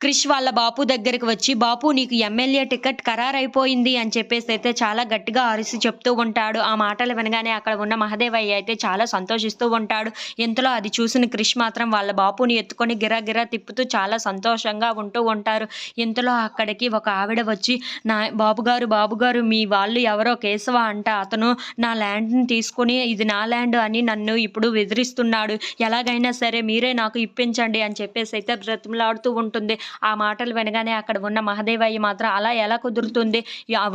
క్రిష్ వాళ్ళ బాపు దగ్గరికి వచ్చి బాపు నీకు ఎమ్మెల్యే టికెట్ ఖరారైపోయింది అని చెప్పేసి అయితే చాలా గట్టిగా అరిసి చెప్తూ ఉంటాడు. ఆ మాటలు వినగానే అక్కడ ఉన్న మహదేవయ్య అయితే చాలా సంతోషిస్తూ ఉంటాడు. ఇంతలో అది చూసిన క్రిష్ మాత్రం వాళ్ళ బాపుని ఎత్తుకొని గిరా తిప్పుతూ చాలా సంతోషంగా ఉంటూ ఉంటారు. ఇంతలో అక్కడికి ఒక ఆవిడ వచ్చి నా బాబుగారు బాబుగారు మీ వాళ్ళు ఎవరో కేశవ అంట. అతను నా ల్యాండ్ని తీసుకుని ఇది నా ల్యాండ్ అని నన్ను ఇప్పుడు బెదిరిస్తున్నాడు ఎలాగైనా సరే మీరే నాకు ఇప్పించండి అని చెప్పేసి అయితే బ్రతిమలాడుతూ ఉంటుంది. ఆ మాటలు వినగానే అక్కడ ఉన్న మహదేవయ్య మాత్రం అలా ఎలా కుదురుతుంది?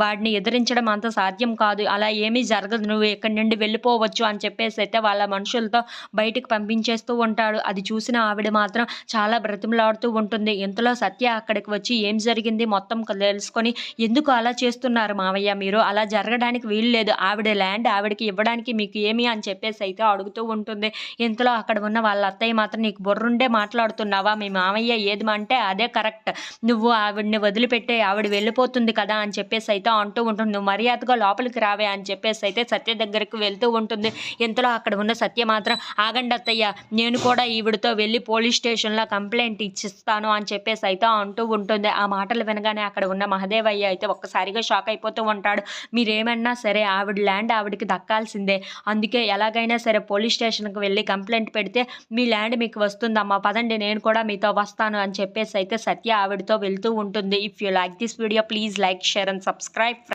వాడిని ఎదిరించడం అంత సాధ్యం కాదు. అలా ఏమీ జరగదు. నువ్వు ఇక్కడి నుండి వెళ్ళిపోవచ్చు? అని చెప్పేసి అయితే వాళ్ళ మనుషులతో బయటికి పంపించేస్తూ ఉంటాడు. అది చూసిన ఆవిడ మాత్రం చాలా బ్రతిమలాడుతూ ఉంటుంది. ఇంతలో సత్య అక్కడికి వచ్చి ఏం జరిగింది? మొత్తం తెలుసుకొని ఎందుకు అలా చేస్తున్నారు మావయ్య మీరు? అలా జరగడానికి వీలు లేదు. ఆవిడ ల్యాండ్ ఆవిడకి ఇవ్వడానికి మీకు ఏమి? అని చెప్పేసి అయితే అడుగుతూ ఉంటుంది. ఇంతలో అక్కడ ఉన్న వాళ్ళ అత్తయ్య మాత్రం నీకు బుర్రుండే మాట్లాడుతున్నావా? మీ మామయ్య ఏది అంటే అదే కరెక్ట్. నువ్వు ఆవిడని వదిలిపెట్టే ఆవిడ వెళ్ళిపోతుంది కదా అని చెప్పేసి అయితే అంటూ ఉంటుంది. నువ్వు మర్యాదగా లోపలికి రావే అని చెప్పేసి అయితే సత్య దగ్గరకు వెళ్తూ ఉంటుంది. ఇంతలో అక్కడ ఉన్న సత్య మాత్రం ఆగండి అత్తయ్య నేను కూడా ఈవిడతో వెళ్ళి పోలీస్ స్టేషన్లో కంప్లైంట్ ఇచ్చిస్తాను అని చెప్పేసి అయితే అంటూ ఉంటుంది. ఆ మాటలు వినగానే అక్కడ ఉన్న మహదేవయ్య అయితే ఒక్కసారిగా షాక్ అయిపోతూ ఉంటాడు. మీరేమన్నా సరే ఆవిడ ల్యాండ్ ఆవిడకి దక్కాల్సిందే. అందుకే ఎలాగైనా సరే పోలీస్ స్టేషన్కి వెళ్ళి కంప్లైంట్ పెడితే మీ ల్యాండ్ మీకు వస్తుందమ్మా. పదండి నేను కూడా మీతో వస్తాను అని చెప్పేసి అయితే సత్య ఆవిడతో వెళ్తూ ఉంటుంది. If you like this video please like share and subscribe